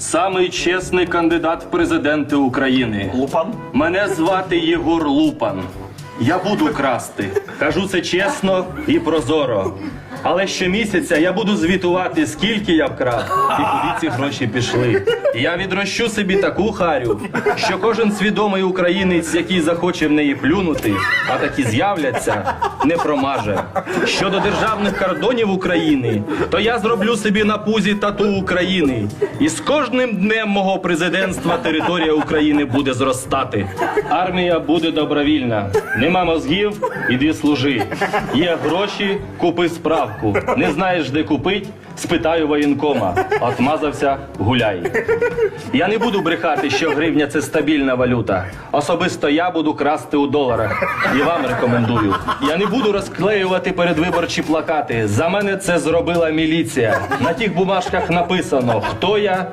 самий чесний кандидат в президенти України. Лупан? Мене звати Єгор Лупан. Я буду красти. Кажу це чесно і прозоро. Але щомісяця я буду звітувати, скільки я вкрав і куди ці гроші пішли. Я відрощу собі таку харю, що кожен свідомий українець, який захоче в неї плюнути, а такі з'являться, не промаже. Щодо державних кордонів України, то я зроблю собі на пузі тату України. І з кожним днем мого президентства територія України буде зростати. Армія буде добровільна. Нема мозгів, іди служи. Є гроші, купи справку. Не знаєш, де купить, спитаю воєнкома. Отмазався, гуляй. Я не буду брехати, що гривня це стабільна валюта. Особисто я буду красти у доларах. І вам рекомендую. Я не буду розклеювати передвиборчі плакати. За мене це зробила міліція. На тих бумажках написано, хто я